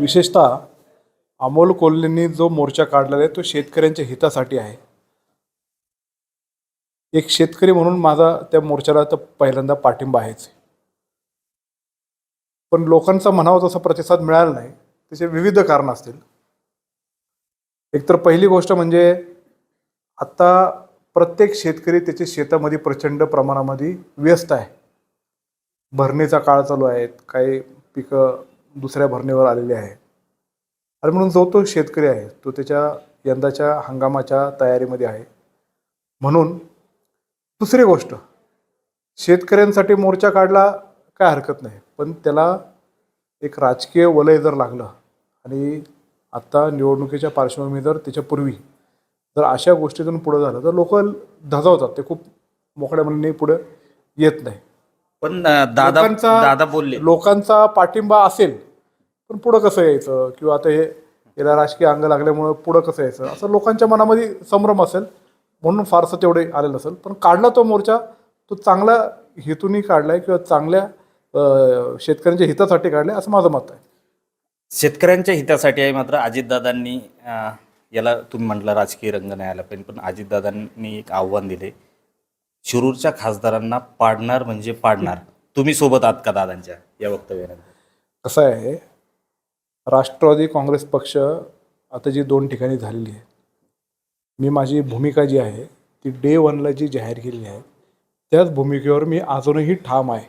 विशेषतः अमोल कोल्हेंनी जो मोर्चा काढलेला आहे तो शेतकऱ्यांच्या हितासाठी आहे. एक शेतकरी म्हणून माझा त्या मोर्चाला तर पहिल्यांदा पाठिंबा आहेच. पण लोकांचा म्हणावा तसा प्रतिसाद मिळाला नाही त्याचे विविध कारण असतील. एकतर पहिली गोष्ट म्हणजे आत्ता प्रत्येक शेतकरी त्याच्या शेतामध्ये प्रचंड प्रमाणामध्ये व्यस्त आहे. भरणीचा काळ चालू आहे काही पिकं दुसऱ्या भरणीवर आलेली आहे. आणि म्हणून जो तो शेतकरी आहे तो त्याच्या यंदाच्या हंगामाच्या तयारीमध्ये आहे. म्हणून दुसरी गोष्ट शेतकऱ्यांसाठी मोर्चा काढला काय हरकत नाही. पण त्याला एक राजकीय वलय जर लागलं आणि आत्ता निवडणुकीच्या पार्श्वभूमी जर त्याच्यापूर्वी जर अशा गोष्टीतून पुढं झालं तर लोक धजावतात. ते खूप मोकळ्या मनाने पुढं येत नाही. पण दादा दादा बोलले. लोकांचा पाठिंबा असेल पण पुढं कसं यायचं? किंवा आता हे याला राजकीय अंग लागल्यामुळं पुढं कसं यायचं? असं लोकांच्या मनामध्ये संभ्रम असेल म्हणून फारसं तेवढे आलेलं असेल. पण काढला तो मोर्चा तो चांगला हेतून काढलाय किंवा चांगल्या शेतकऱ्यांच्या हितासाठी काढलाय असं माझं मत आहे. शेतकऱ्यांच्या हितासाठी आहे मात्र अजितदादांनी याला तुम्ही म्हटलं राजकीय रंग नाही आला पाहिजे पण अजितदादांनी एक आव्हान दिले. शिरूरच्या खासदारांना पाडणार म्हणजे पाडणार. तुम्ही सोबत आहात का दादांच्या या वक्तव्यानंतर कसं आहे राष्ट्रवादी काँग्रेस पक्ष आता जी दोन ठिकाणी झालेली आहे मी माझी भूमिका जी आहे ती डे वनला जी जाहीर केलेली आहे त्याच भूमिकेवर मी अजूनही ठाम आहे.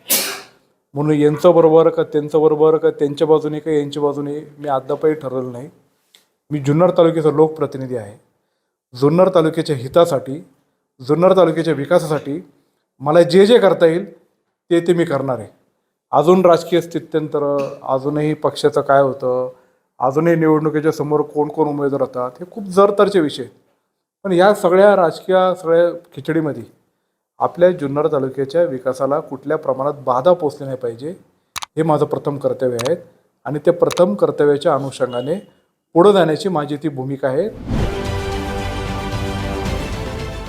म्हणून यांचं बरोबर का त्यांचं बरोबर का त्यांच्या बाजूने का यांच्या बाजूने मी अद्यापही ठरवलं नाही. मी जुन्नर तालुक्याचा लोकप्रतिनिधी आहे. जुन्नर तालुक्याच्या हितासाठी जुन्नर तालुक्याच्या विकासासाठी मला जे जे करता येईल ते ते मी करणार आहे. अजून राजकीय स्थित्यंतर अजूनही पक्षाचं काय होतं अजूनही निवडणुकीच्या समोर कोण कोण उमेदवार होतात हे खूप जरतरचे विषय आहेत. पण या सगळ्या राजकीय सगळ्या खिचडीमध्ये आपल्या जुन्नर तालुक्याच्या विकासाला कुठल्या प्रमाणात बाधा पोचली नाही पाहिजे हे माझं प्रथम कर्तव्य आहे. आणि त्या प्रथम कर्तव्याच्या अनुषंगाने पुढं जाण्याची माझी ती भूमिका आहे.